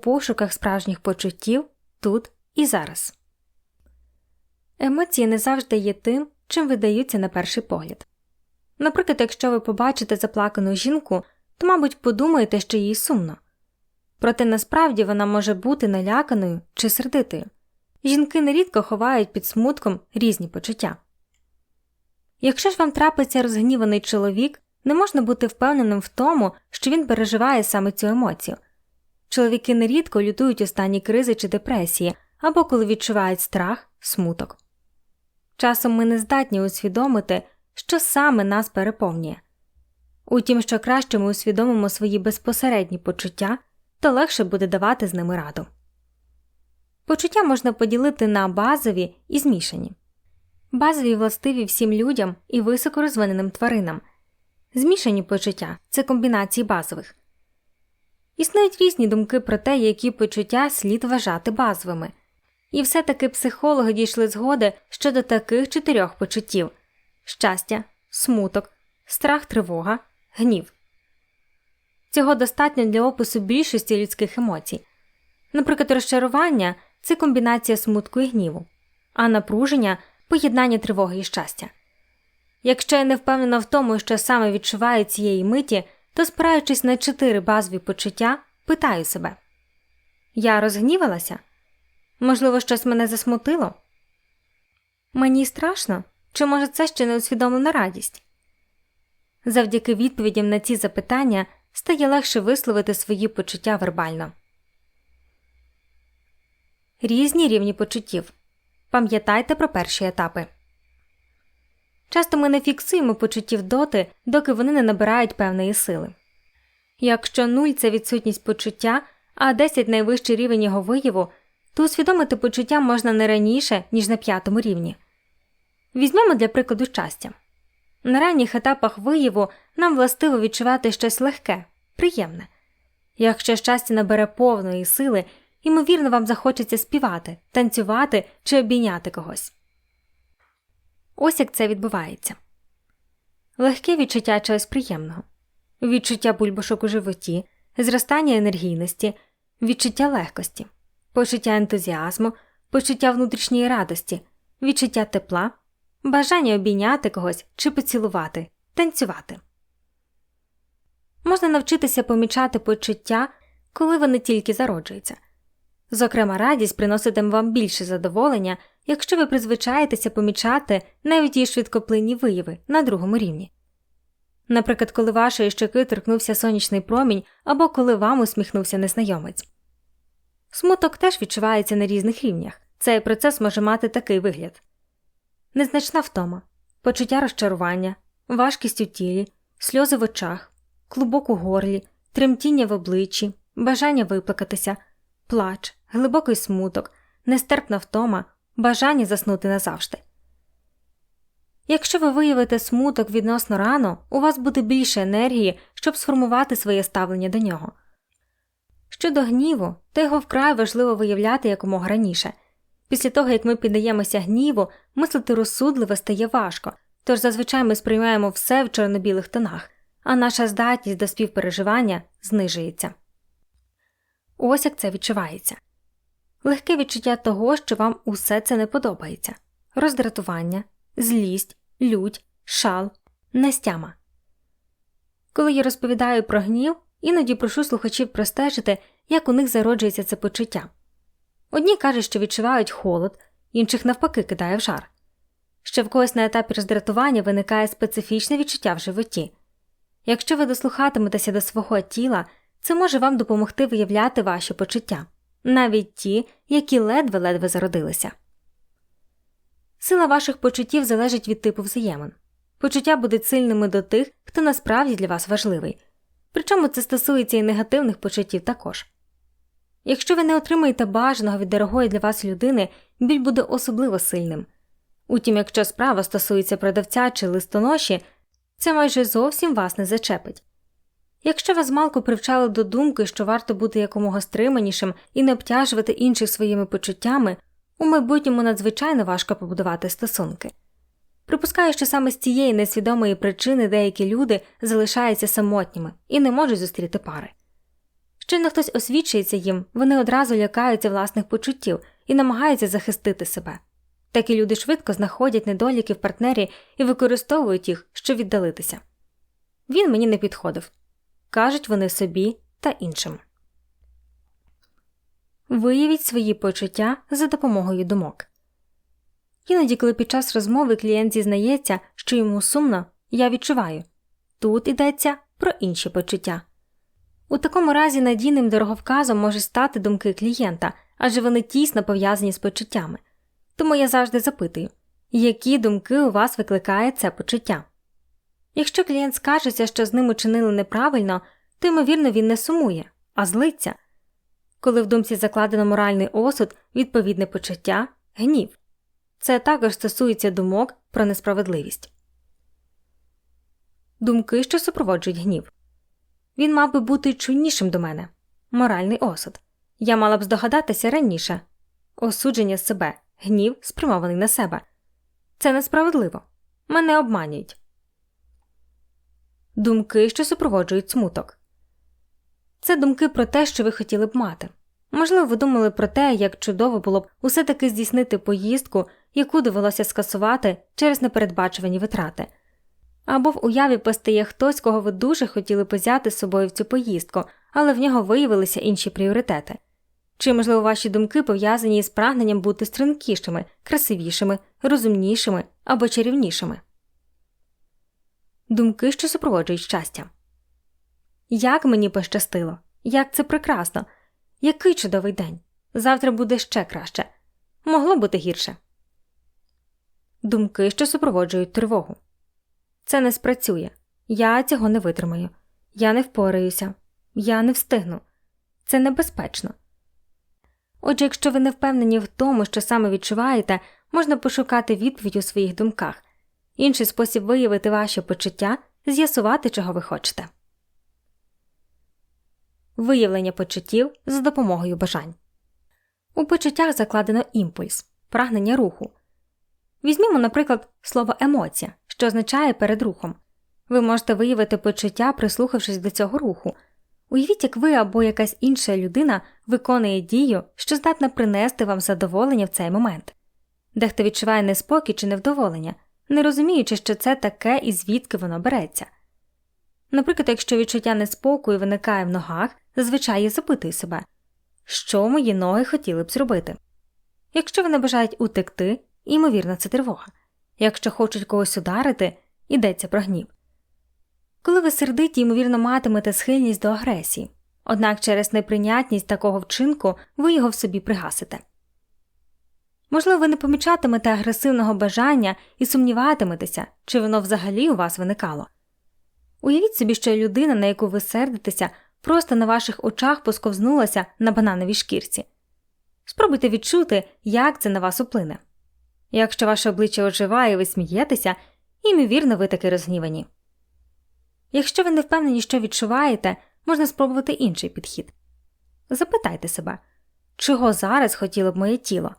пошуках справжніх почуттів тут і зараз. Емоції не завжди є тим, чим видаються на перший погляд. Наприклад, якщо ви побачите заплакану жінку, то, мабуть, подумаєте, що їй сумно. Проте насправді вона може бути наляканою чи сердитою. Жінки нерідко ховають під смутком різні почуття. Якщо ж вам трапиться розгніваний чоловік, не можна бути впевненим в тому, що він переживає саме цю емоцію. Чоловіки нерідко лютують у стані кризи чи депресії або коли відчувають страх, смуток. Часом ми не здатні усвідомити, що саме нас переповнює. Утім, що краще ми усвідомимо свої безпосередні почуття, то легше буде давати з ними раду. Почуття можна поділити на базові і змішані. Базові властиві всім людям і високорозвиненим тваринам. Змішані почуття це комбінації базових. Існують різні думки про те, які почуття слід вважати базовими, і все таки психологи дійшли згоди щодо таких чотирьох почуттів щастя, смуток, страх, тривога, гнів. Цього достатньо для опису більшості людських емоцій. Наприклад, розчарування це комбінація смутку і гніву, а напруження поєднання тривоги і щастя. Якщо я не впевнена в тому, що саме відчуваю цієї миті, то, спираючись на чотири базові почуття, питаю себе я розгнівалася? Можливо, щось мене засмутило? Мені страшно, чи може це ще не усвідомлена радість? Завдяки відповідям на ці запитання стає легше висловити свої почуття вербально. Різні рівні почуттів. Пам'ятайте про перші етапи. Часто ми не фіксуємо почуттів доти, доки вони не набирають певної сили. Якщо нуль це відсутність почуття, а 10 найвищий рівень його вияву, то усвідомити почуття можна не раніше, ніж на п'ятому рівні. Візьмемо для прикладу щастя. На ранніх етапах вияву нам властиво відчувати щось легке, приємне. Якщо щастя набере повної сили, ймовірно, вам захочеться співати, танцювати чи обійняти когось. Ось як це відбувається легке відчуття чогось приємного, відчуття бульбашок у животі, зростання енергійності, відчуття легкості, почуття ентузіазму, почуття внутрішньої радості, відчуття тепла, бажання обійняти когось чи поцілувати, танцювати. Можна навчитися помічати почуття, коли вони тільки зароджуються. Зокрема, радість приноситиме вам більше задоволення, якщо ви призвичаєтеся помічати навіть її швидкоплинні вияви на другому рівні. Наприклад, коли вашої щоки торкнувся сонячний промінь або коли вам усміхнувся незнайомець. Смуток теж відчувається на різних рівнях. Цей процес може мати такий вигляд незначна втома, почуття розчарування, важкість у тілі, сльози в очах, клубок у горлі, тремтіння в обличчі, бажання виплакатися, плач, глибокий смуток, нестерпна втома, бажання заснути назавжди. Якщо ви виявите смуток відносно рано, у вас буде більше енергії, щоб сформувати своє ставлення до нього. Щодо гніву, то його вкрай важливо виявляти якомога раніше. Після того, як ми піддаємося гніву, мислити розсудливо стає важко, тож зазвичай ми сприймаємо все в чорно-білих тонах, а наша здатність до співпереживання знижується. Ось як це відчувається легке відчуття того, що вам усе це не подобається роздратування, злість, лють, шал, нестяма. Коли я розповідаю про гнів, іноді прошу слухачів простежити, як у них зароджується це почуття. Одні кажуть, що відчувають холод, інших навпаки кидає в жар. Ще в когось на етапі роздратування виникає специфічне відчуття в животі. Якщо ви дослухатиметеся до свого тіла, це може вам допомогти виявляти ваші почуття, навіть ті, які ледве-ледве зародилися. Сила ваших почуттів залежить від типу взаємин. Почуття будуть сильними до тих, хто насправді для вас важливий, причому це стосується і негативних почуттів також. Якщо ви не отримаєте бажаного від дорогої для вас людини, біль буде особливо сильним. Утім, якщо справа стосується продавця чи листоноші, це майже зовсім вас не зачепить. Якщо вас малку привчали до думки, що варто бути якомога стриманішим і не обтяжувати інших своїми почуттями, у майбутньому надзвичайно важко побудувати стосунки. Припускаю, що саме з цієї несвідомої причини деякі люди залишаються самотніми і не можуть зустріти пари. Щойно хтось освічується їм, вони одразу лякаються власних почуттів і намагаються захистити себе. Такі люди швидко знаходять недоліки в партнері і використовують їх, щоб віддалитися. Він мені не підходив кажуть вони собі та іншим. Виявіть свої почуття за допомогою думок. Іноді, коли під час розмови клієнт зізнається, що йому сумно, я відчуваю тут йдеться про інші почуття. У такому разі надійним дороговказом можуть стати думки клієнта, адже вони тісно пов'язані з почуттями. Тому я завжди запитую, які думки у вас викликає це почуття. Якщо клієнт скажеться, що з ним учинили неправильно, то ймовірно він не сумує, а злиться. Коли в думці закладено моральний осуд, відповідне почуття гнів. Це також стосується думок про несправедливість. Думки, що супроводжують гнів. Він мав би бути чуйнішим до мене моральний осуд. Я мала б здогадатися раніше осудження себе, гнів, спрямований на себе. Це несправедливо. Мене обманюють. Думки, що супроводжують смуток. Це думки про те, що ви хотіли б мати. Можливо, ви думали про те, як чудово було б усе таки здійснити поїздку, яку довелося скасувати через непередбачувані витрати. Або в уяві постає хтось, кого ви дуже хотіли позяти з собою в цю поїздку, але в нього виявилися інші пріоритети. Чи, можливо, ваші думки пов'язані із прагненням бути стрункішими, красивішими, розумнішими або чарівнішими? Думки, що супроводжують щастя. Як мені пощастило, як це прекрасно, який чудовий день. Завтра буде ще краще. Могло бути гірше. Думки, що супроводжують тривогу. Це не спрацює. Я цього не витримаю. Я не впораюся, я не встигну. Це небезпечно. Отже, якщо ви не впевнені в тому, що саме відчуваєте, можна пошукати відповідь у своїх думках. Інший спосіб виявити ваші почуття з'ясувати, чого ви хочете. Виявлення почуттів за допомогою бажань. У почуттях закладено імпульс, прагнення руху. Візьмімо, наприклад, слово емоція, що означає перед рухом. Ви можете виявити почуття, прислухавшись до цього руху. Уявіть, як ви або якась інша людина виконує дію, що здатна принести вам задоволення в цей момент. Дехто відчуває неспокій чи невдоволення, не розуміючи, що це таке і звідки воно береться. Наприклад, якщо відчуття неспокою виникає в ногах, зазвичай я запитую себе, що мої ноги хотіли б зробити. Якщо вони бажають утекти, ймовірно, це тривога. Якщо хочуть когось ударити, йдеться про гнів. Коли ви сердиті, ймовірно, матимете схильність до агресії, однак через неприйнятність такого вчинку ви його в собі пригасите. Можливо, ви не помічатимете агресивного бажання і сумніватиметеся, чи воно взагалі у вас виникало. Уявіть собі, що людина, на яку ви сердитеся, просто на ваших очах посковзнулася на банановій шкірці. Спробуйте відчути, як це на вас вплине. Якщо ваше обличчя оживає і ви смієтеся, імовірно, ви таки розгнівані. Якщо ви не впевнені, що відчуваєте, можна спробувати інший підхід. Запитайте себе, чого зараз хотіло б моє тіло.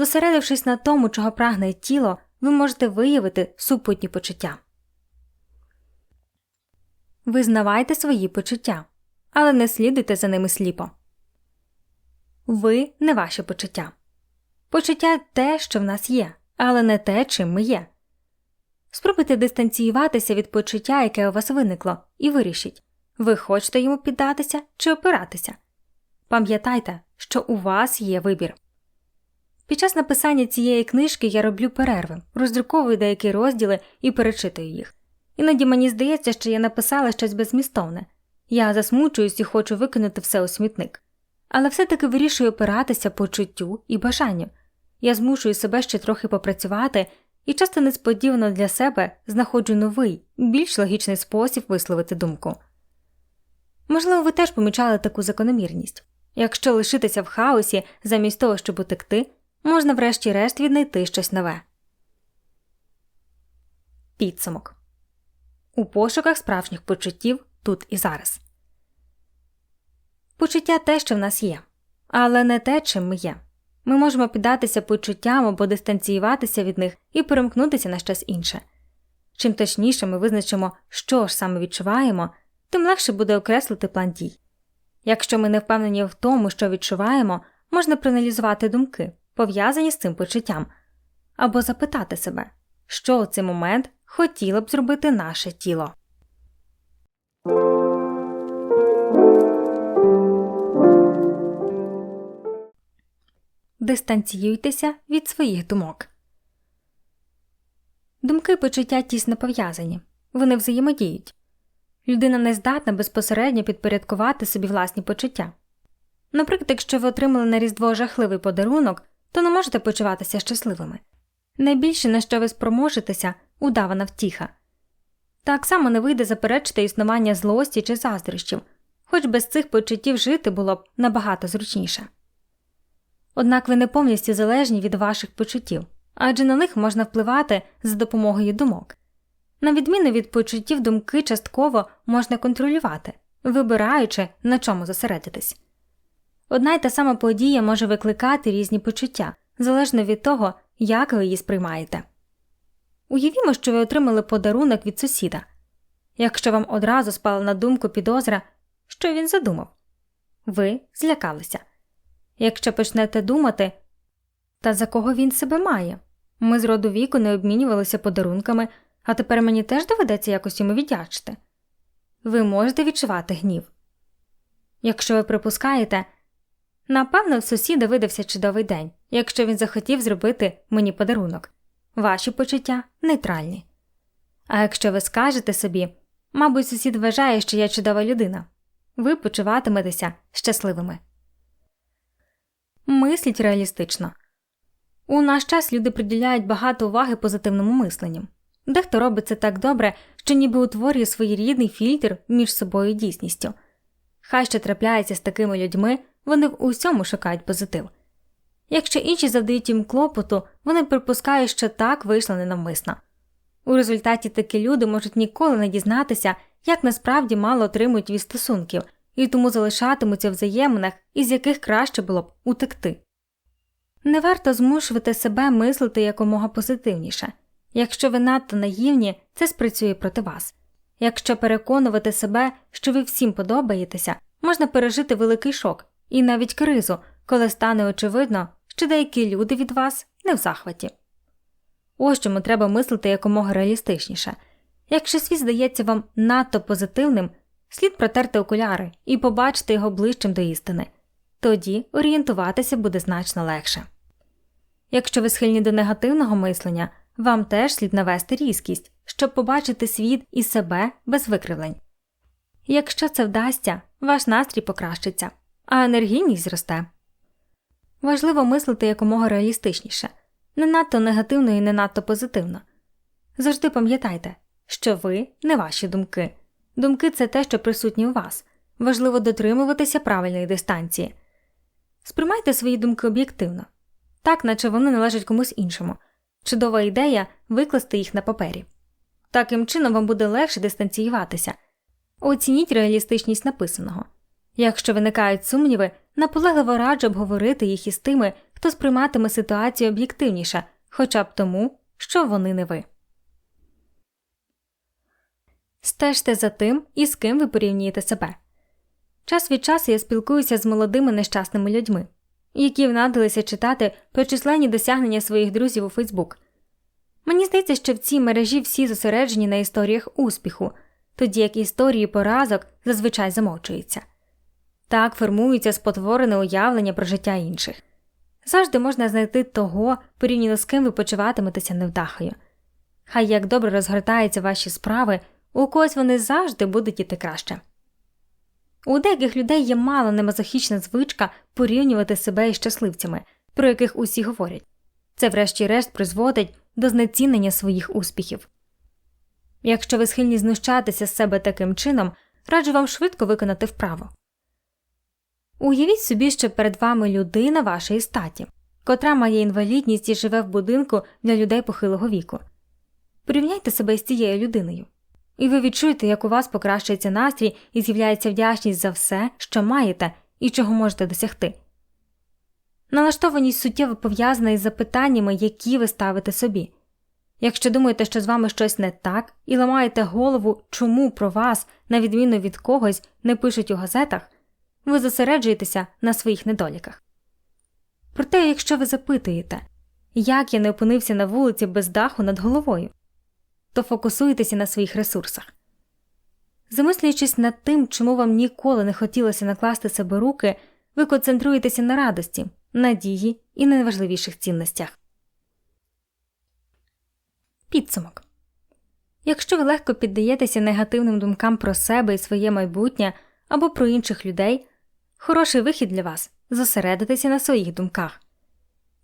Зосередившись на тому, чого прагне тіло, ви можете виявити супутні почуття. Визнавайте свої почуття, але не слідуйте за ними сліпо. Ви не ваші почуття. Почуття те, що в нас є, але не те, чим ми є. Спробуйте дистанціюватися від почуття, яке у вас виникло, і вирішіть, ви хочете йому піддатися чи опиратися. Пам'ятайте, що у вас є вибір. Під час написання цієї книжки я роблю перерви, роздруковую деякі розділи і перечитую їх. Іноді мені здається, що я написала щось безмістовне. Я засмучуюсь і хочу викинути все у смітник. Але все-таки вирішую опиратися почуттю і бажанню. Я змушую себе ще трохи попрацювати і часто несподівано для себе знаходжу новий, більш логічний спосіб висловити думку. Можливо, ви теж помічали таку закономірність якщо лишитися в хаосі замість того, щоб утекти, можна врешті-решт віднайти щось нове. Підсумок у пошуках справжніх почуттів тут і зараз. Почуття те, що в нас є, але не те, чим ми є. Ми можемо піддатися почуттям або дистанціюватися від них і перемкнутися на щось інше. Чим точніше ми визначимо, що ж саме відчуваємо, тим легше буде окреслити план дій. Якщо ми не впевнені в тому, що відчуваємо, можна проаналізувати думки, пов'язані з цим почуттям, або запитати себе, що у цей момент хотіло б зробити наше тіло. Дистанціюйтеся від своїх думок. Думки і почуття тісно пов'язані, вони взаємодіють. Людина не здатна безпосередньо підпорядкувати собі власні почуття. Наприклад, якщо ви отримали на Різдво жахливий подарунок, то не можете почуватися щасливими. Найбільше, на що ви спроможетеся, удавана втіха. Так само не вийде заперечити існування злості чи заздрощів, хоч без цих почуттів жити було б набагато зручніше. Однак ви не повністю залежні від ваших почуттів, адже на них можна впливати за допомогою думок. На відміну від почуттів думки частково можна контролювати, вибираючи, на чому зосередитись. Одна й та сама подія може викликати різні почуття, залежно від того, як ви її сприймаєте. Уявімо, що ви отримали подарунок від сусіда. Якщо вам одразу спала на думку підозра, що він задумав, ви злякалися. Якщо почнете думати, та за кого він себе має? Ми з роду віку не обмінювалися подарунками, а тепер мені теж доведеться якось йому віддячити. Ви можете відчувати гнів. Якщо ви припускаєте, напевно, в сусіда видався чудовий день, якщо він захотів зробити мені подарунок, ваші почуття нейтральні. А якщо ви скажете собі, мабуть, сусід вважає, що я чудова людина, ви почуватиметеся щасливими. Мисліть реалістично. У наш час люди приділяють багато уваги позитивному мисленню. Дехто робить це так добре, що ніби утворює своєрідний фільтр між собою і дійсністю. Хай що трапляється з такими людьми, вони в усьому шукають позитив. Якщо інші завдають їм клопоту, вони припускають, що так вийшло ненавмисно. У результаті такі люди можуть ніколи не дізнатися, як насправді мало отримують від стосунків, і тому залишатимуться в взаєминах, із яких краще було б утекти. Не варто змушувати себе мислити якомога позитивніше. Якщо ви надто наївні, це спрацює проти вас. Якщо переконувати себе, що ви всім подобаєтеся, можна пережити великий шок і навіть кризу, коли стане очевидно, що деякі люди від вас не в захваті. Ось чому треба мислити якомога реалістичніше. Якщо світ здається вам надто позитивним, слід протерти окуляри і побачити його ближчим до істини, тоді орієнтуватися буде значно легше. Якщо ви схильні до негативного мислення, вам теж слід навести різкість, щоб побачити світ і себе без викривлень. Якщо це вдасться, ваш настрій покращиться, а енергійність зросте. Важливо мислити якомога реалістичніше, не надто негативно і не надто позитивно. Завжди пам'ятайте, що ви не ваші думки. Думки це те, що присутні у вас. Важливо дотримуватися правильної дистанції. Сприймайте свої думки об'єктивно, так наче вони належать комусь іншому. Чудова ідея викласти їх на папері. Таким чином вам буде легше дистанціюватися. Оцініть реалістичність написаного. Якщо виникають сумніви, наполегливо раджу обговорити їх із тими, хто сприйматиме ситуацію об'єктивніше, хоча б тому, що вони не ви. Стежте за тим, із ким ви порівнюєте себе. Час від часу я спілкуюся з молодими нещасними людьми, які внадилися читати про численні досягнення своїх друзів у Фейсбук. Мені здається, що в цій мережі всі зосереджені на історіях успіху, тоді як історії поразок зазвичай замовчуються. Так формується спотворене уявлення про життя інших. Завжди можна знайти того, порівняно з ким ви почуватиметеся невдахою. Хай як добре розгортаються ваші справи, у когось вони завжди будуть іти краще. У деяких людей є мало немазохічна звичка порівнювати себе із щасливцями, про яких усі говорять. Це, врешті-решт, призводить до знецінення своїх успіхів. Якщо ви схильні знущатися з себе таким чином, раджу вам швидко виконати вправо. Уявіть собі, що перед вами людина вашої статі, котра має інвалідність і живе в будинку для людей похилого віку. Порівняйте себе з цією людиною, і ви відчуєте, як у вас покращується настрій і з'являється вдячність за все, що маєте і чого можете досягти. Налаштованість суттєво пов'язана із запитаннями, які ви ставите собі. Якщо думаєте, що з вами щось не так, і ламаєте голову, чому про вас, на відміну від когось, не пишуть у газетах ви зосереджуєтеся на своїх недоліках. Проте, якщо ви запитуєте, як я не опинився на вулиці без даху над головою, то фокусуйтеся на своїх ресурсах. Замислюючись над тим, чому вам ніколи не хотілося накласти себе руки, ви концентруєтеся на радості, надії і на найважливіших цінностях. Підсумок Якщо ви легко піддаєтеся негативним думкам про себе і своє майбутнє або про інших людей, хороший вихід для вас зосередитися на своїх думках,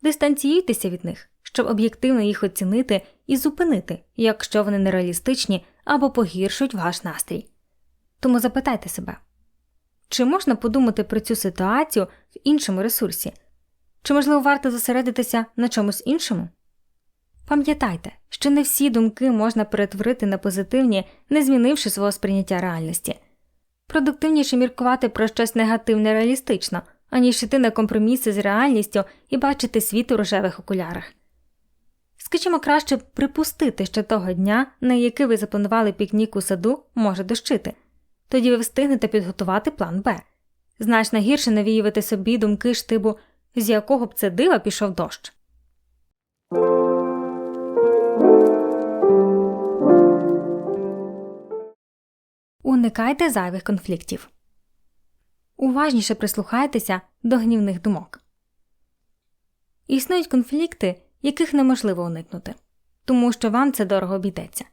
дистанціюйтеся від них, щоб об'єктивно їх оцінити і зупинити, якщо вони нереалістичні або погіршують ваш настрій. Тому запитайте себе, чи можна подумати про цю ситуацію в іншому ресурсі, чи можливо варто зосередитися на чомусь іншому? Пам'ятайте, що не всі думки можна перетворити на позитивні, не змінивши свого сприйняття реальності. Продуктивніше міркувати про щось негативне реалістично, аніж йти на компроміси з реальністю і бачити світ у рожевих окулярах. Скажімо, краще припустити, що того дня, на який ви запланували пікнік у саду, може дощити, тоді ви встигнете підготувати план Б. Значно гірше навіювати собі думки штибу, з якого б це дива пішов дощ. Уникайте зайвих конфліктів. Уважніше прислухайтеся до гнівних думок. Існують конфлікти, яких неможливо уникнути, тому що вам це дорого обійдеться.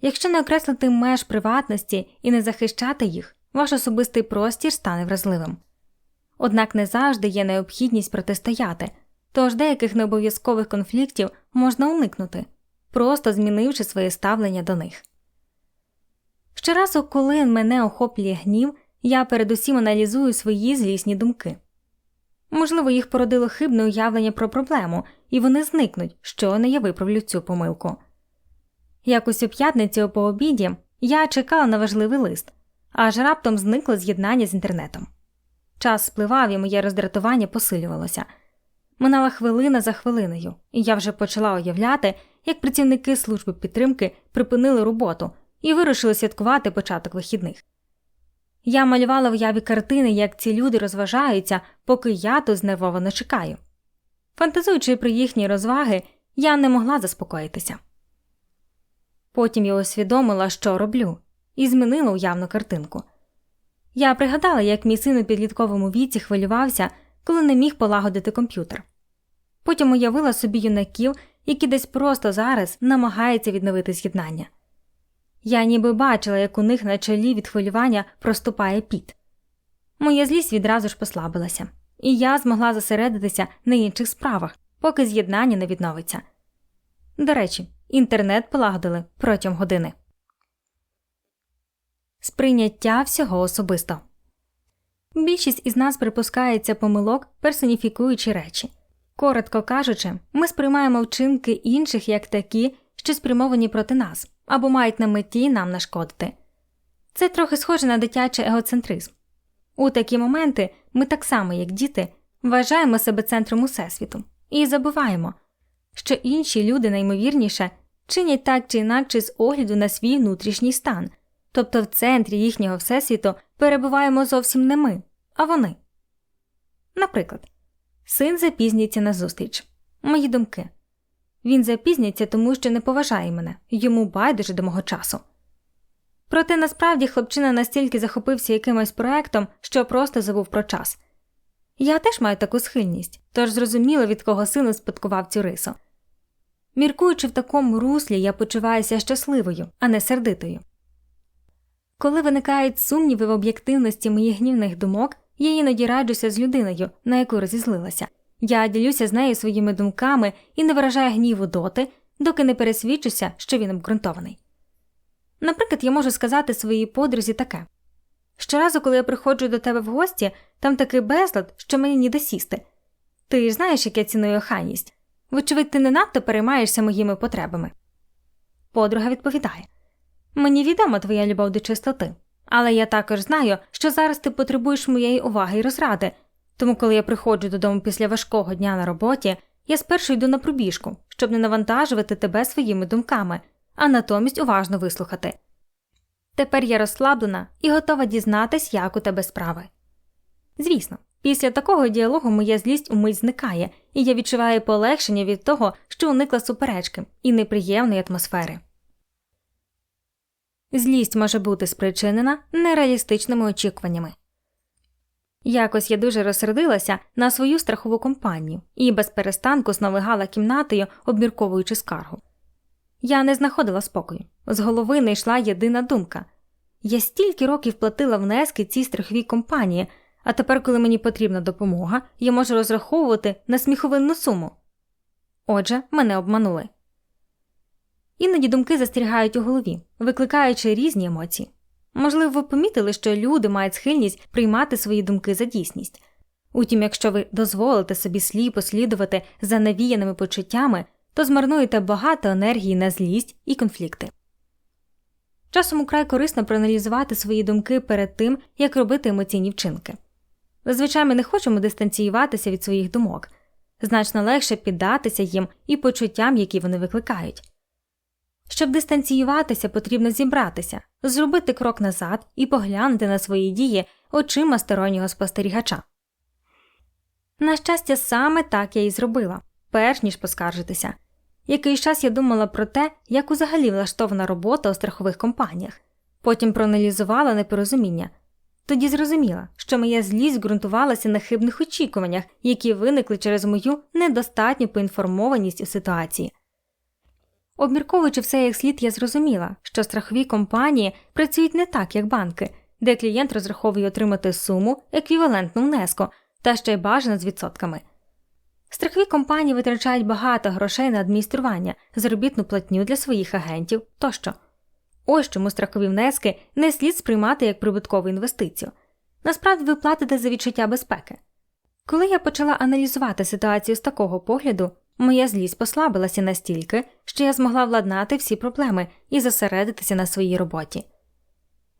Якщо не окреслити меж приватності і не захищати їх, ваш особистий простір стане вразливим. Однак не завжди є необхідність протистояти, тож деяких необов'язкових конфліктів можна уникнути, просто змінивши своє ставлення до них. Щоразу, коли мене охоплює гнів, я передусім аналізую свої злісні думки. Можливо, їх породило хибне уявлення про проблему, і вони зникнуть, що не я виправлю цю помилку. Якось у п'ятницю по обіді я чекала на важливий лист, аж раптом зникло з'єднання з інтернетом. Час спливав і моє роздратування посилювалося. Минала хвилина за хвилиною, і я вже почала уявляти, як працівники служби підтримки припинили роботу і вирушили святкувати початок вихідних. Я малювала в яві картини, як ці люди розважаються, поки я тут знервовано чекаю. Фантазуючи про їхні розваги, я не могла заспокоїтися. Потім я усвідомила, що роблю, і змінила уявну картинку. Я пригадала, як мій син у підлітковому віці хвилювався, коли не міг полагодити комп'ютер. Потім уявила собі юнаків, які десь просто зараз намагаються відновити з'єднання. Я ніби бачила, як у них на чолі від хвилювання проступає піт. Моя злість відразу ж послабилася, і я змогла зосередитися на інших справах, поки з'єднання не відновиться. До речі, інтернет полагодили протягом години. Сприйняття всього особисто більшість із нас припускається помилок, персоніфікуючи речі. Коротко кажучи, ми сприймаємо вчинки інших як такі, що спрямовані проти нас або мають на меті нам нашкодити. Це трохи схоже на дитячий егоцентризм. У такі моменти ми так само, як діти, вважаємо себе центром усесвіту і забуваємо, що інші люди наймовірніше чинять так чи інакше з огляду на свій внутрішній стан, тобто в центрі їхнього всесвіту перебуваємо зовсім не ми, а вони. Наприклад, син запізнюється на зустріч. Мої думки. Він запізняться, тому що не поважає мене, йому байдуже до мого часу. Проте насправді хлопчина настільки захопився якимось проектом, що просто забув про час. Я теж маю таку схильність, тож зрозуміло, від кого сину спадкував цю рису. Міркуючи в такому руслі, я почуваюся щасливою, а не сердитою. Коли виникають сумніви в об'єктивності моїх гнівних думок, я іноді раджуся з людиною, на яку розізлилася. Я ділюся з нею своїми думками і не виражаю гніву доти, доки не пересвідчуся, що він обґрунтований. Наприклад, я можу сказати своїй подрузі таке щоразу, коли я приходжу до тебе в гості, там такий безлад, що мені ніде сісти. Ти ж знаєш, як я ціную охайність. Вочевидь, ти не надто переймаєшся моїми потребами. Подруга відповідає Мені відома твоя любов до чистоти, але я також знаю, що зараз ти потребуєш моєї уваги і розради, тому, коли я приходжу додому після важкого дня на роботі, я спершу йду на пробіжку, щоб не навантажувати тебе своїми думками, а натомість уважно вислухати. Тепер я розслаблена і готова дізнатись, як у тебе справи. Звісно, після такого діалогу моя злість умить зникає, і я відчуваю полегшення від того, що уникла суперечки і неприємної атмосфери. Злість може бути спричинена нереалістичними очікуваннями. Якось я дуже розсердилася на свою страхову компанію і без перестанку сновигала кімнатою, обмірковуючи скаргу. Я не знаходила спокою, з голови не йшла єдина думка я стільки років платила внески цій страховій компанії, а тепер, коли мені потрібна допомога, я можу розраховувати на сміховинну суму. Отже, мене обманули. Іноді думки застерігають у голові, викликаючи різні емоції. Можливо, ви помітили, що люди мають схильність приймати свої думки за дійсність. Утім, якщо ви дозволите собі сліпо слідувати за навіяними почуттями, то змарнуєте багато енергії на злість і конфлікти. Часом украй корисно проаналізувати свої думки перед тим, як робити емоційні вчинки. Зазвичай ми не хочемо дистанціюватися від своїх думок, значно легше піддатися їм і почуттям, які вони викликають. Щоб дистанціюватися, потрібно зібратися, зробити крок назад і поглянути на свої дії очима стороннього спостерігача. На щастя, саме так я і зробила, перш ніж поскаржитися. Якийсь час я думала про те, як взагалі влаштована робота у страхових компаніях, потім проаналізувала непорозуміння. Тоді зрозуміла, що моя злість ґрунтувалася на хибних очікуваннях, які виникли через мою недостатню поінформованість у ситуації. Обмірковуючи все як слід, я зрозуміла, що страхові компанії працюють не так, як банки, де клієнт розраховує отримати суму еквівалентну внеску та ще й бажано з відсотками. Страхові компанії витрачають багато грошей на адміністрування, заробітну платню для своїх агентів тощо. Ось чому страхові внески не слід сприймати як прибуткову інвестицію. Насправді ви платите за відчуття безпеки. Коли я почала аналізувати ситуацію з такого погляду, моя злість послабилася настільки, що я змогла владнати всі проблеми і зосередитися на своїй роботі.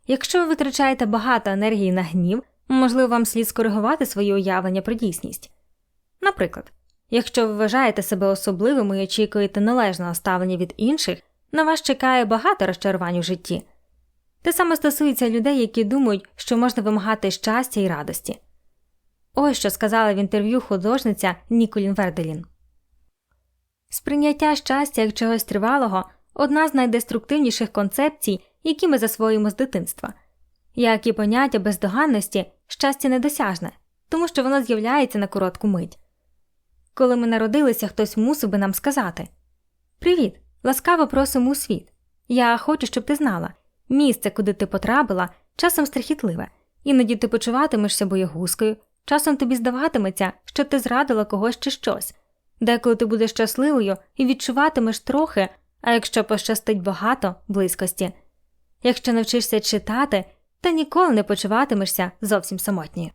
Якщо ви витрачаєте багато енергії на гнів, можливо, вам слід скоригувати своє уявлення про дійсність. Наприклад, якщо ви вважаєте себе особливим і очікуєте належного ставлення від інших, на вас чекає багато розчарувань у житті. Те саме стосується людей, які думають, що можна вимагати щастя і радості. Ось що сказала в інтерв'ю художниця Ніколін Верделін. Сприйняття щастя як чогось тривалого одна з найдеструктивніших концепцій, які ми засвоїмо з дитинства. Як і поняття бездоганності, щастя недосяжне, тому що воно з'являється на коротку мить. Коли ми народилися, хтось мусив би нам сказати Привіт, ласкаво просимо у світ. Я хочу, щоб ти знала місце, куди ти потрапила, часом страхітливе, іноді ти почуватимешся боягузкою, часом тобі здаватиметься, що ти зрадила когось чи щось, деколи ти будеш щасливою і відчуватимеш трохи, а якщо пощастить багато близькості. Якщо навчишся читати, та ніколи не почуватимешся зовсім самотньою.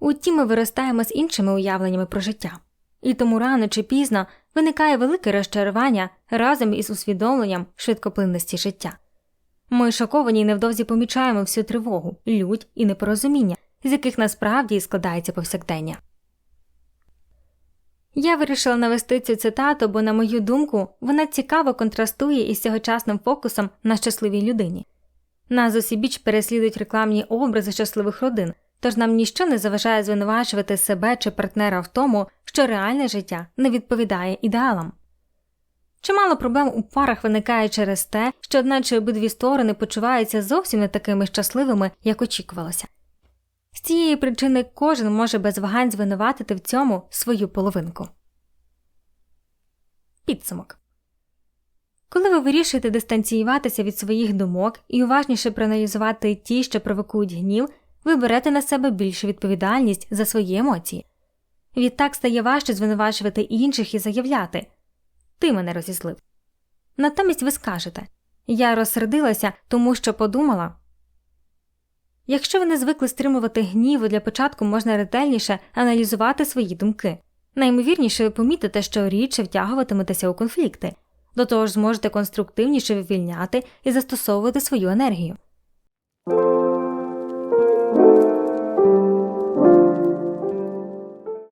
Утім, ми виростаємо з іншими уявленнями про життя, і тому рано чи пізно виникає велике розчарування разом із усвідомленням швидкоплинності життя. Ми шоковані і невдовзі помічаємо всю тривогу, лють і непорозуміння, з яких насправді і складається повсякдення. Я вирішила навести цю цитату, бо, на мою думку, вона цікаво контрастує із сьогочасним фокусом на щасливій людині. Нас усібіч переслідують рекламні образи щасливих родин, тож нам ніщо не заважає звинувачувати себе чи партнера в тому, що реальне життя не відповідає ідеалам. Чимало проблем у парах виникає через те, що одна чи обидві сторони почуваються зовсім не такими щасливими, як очікувалося. З цієї причини кожен може без вагань звинуватити в цьому свою половинку. Підсумок коли ви вирішуєте дистанціюватися від своїх думок і уважніше проаналізувати ті, що провокують гнів, ви берете на себе більшу відповідальність за свої емоції. Відтак стає важче звинувачувати інших і заявляти Ти мене розізлив. Натомість ви скажете Я розсердилася, тому що подумала. Якщо ви не звикли стримувати гніву, для початку можна ретельніше аналізувати свої думки. Наймовірніше ви помітите, що рідше втягуватиметеся у конфлікти, до того ж зможете конструктивніше вивільняти і застосовувати свою енергію.